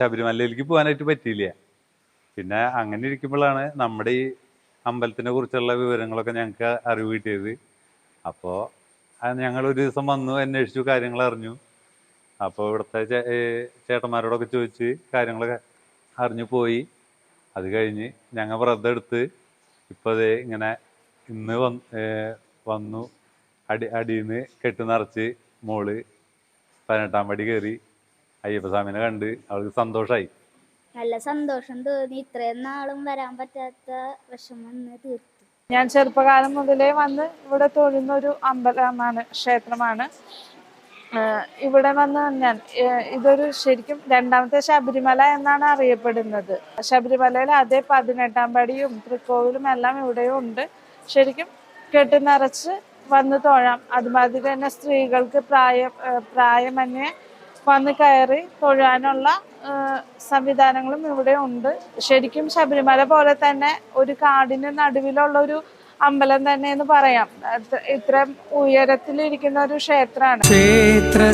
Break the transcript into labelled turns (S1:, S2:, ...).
S1: ശബരിമലയിലേക്ക് പോകാനായിട്ട് പറ്റിയില്ല. പിന്നെ അങ്ങനെ ഇരിക്കുമ്പോഴാണ് നമ്മുടെ ഈ അമ്പലത്തിനെ കുറിച്ചുള്ള വിവരങ്ങളൊക്കെ ഞങ്ങൾക്ക് അറിവ് കിട്ടിയത്. അപ്പോൾ ഞങ്ങൾ ഒരു ദിവസം വന്നു അന്വേഷിച്ചു കാര്യങ്ങൾ അറിഞ്ഞു. അപ്പോൾ ഇവിടുത്തെ ചേട്ടന്മാരോടൊക്കെ ചോദിച്ച് കാര്യങ്ങളൊക്കെ അറിഞ്ഞു പോയി. അത് കഴിഞ്ഞ് ഞങ്ങൾ വ്രതം എടുത്ത് ഇപ്പോൾ അതേ ഇങ്ങനെ ഇന്ന് വന്ന് വന്നു. അടി അടിയിൽ നിന്ന് കെട്ടി നിറച്ച് മോൾ പതിനെട്ടാം പടി കയറി. അയ്യപ്പസ്വാമിനെ കണ്ട് അവൾക്ക് സന്തോഷായി.
S2: നല്ല സന്തോഷം തോന്നി. ഇത്രയും നാളും വരാൻ പറ്റാത്ത വിഷമം തീർത്തു.
S3: ഞാൻ ചെറുപ്പകാലം മുതലേ വന്ന് ഇവിടെ തൊഴുന്ന ഒരു അമ്പലമാണ് ക്ഷേത്രമാണ്. ഇവിടെ വന്ന് ഞാൻ ഇതൊരു ശരിക്കും രണ്ടാമത്തെ ശബരിമല എന്നാണ് അറിയപ്പെടുന്നത്. ശബരിമലയിൽ അതേ പതിനെട്ടാം പടിയും തൃക്കോവിലും എല്ലാം ഇവിടെയും ഉണ്ട്. ശരിക്കും കെട്ടി നിറച്ച് വന്ന് തൊഴാം. അതുമാതിരി തന്നെ സ്ത്രീകൾക്ക് പ്രായ പ്രായമന്യേ വന്ന് കയറി തൊഴാനുള്ള സംവിധാനങ്ങളും ഇവിടെ ഉണ്ട്. ശരിക്കും ശബരിമല പോലെ തന്നെ ഒരു കാടിന് നടുവിലുള്ള ഒരു അമ്പലം തന്നെ എന്ന് പറയാം. ഇത്രയും ഉയരത്തിലിരിക്കുന്ന ഒരു ക്ഷേത്രമാണ്.
S4: ക്ഷേത്ര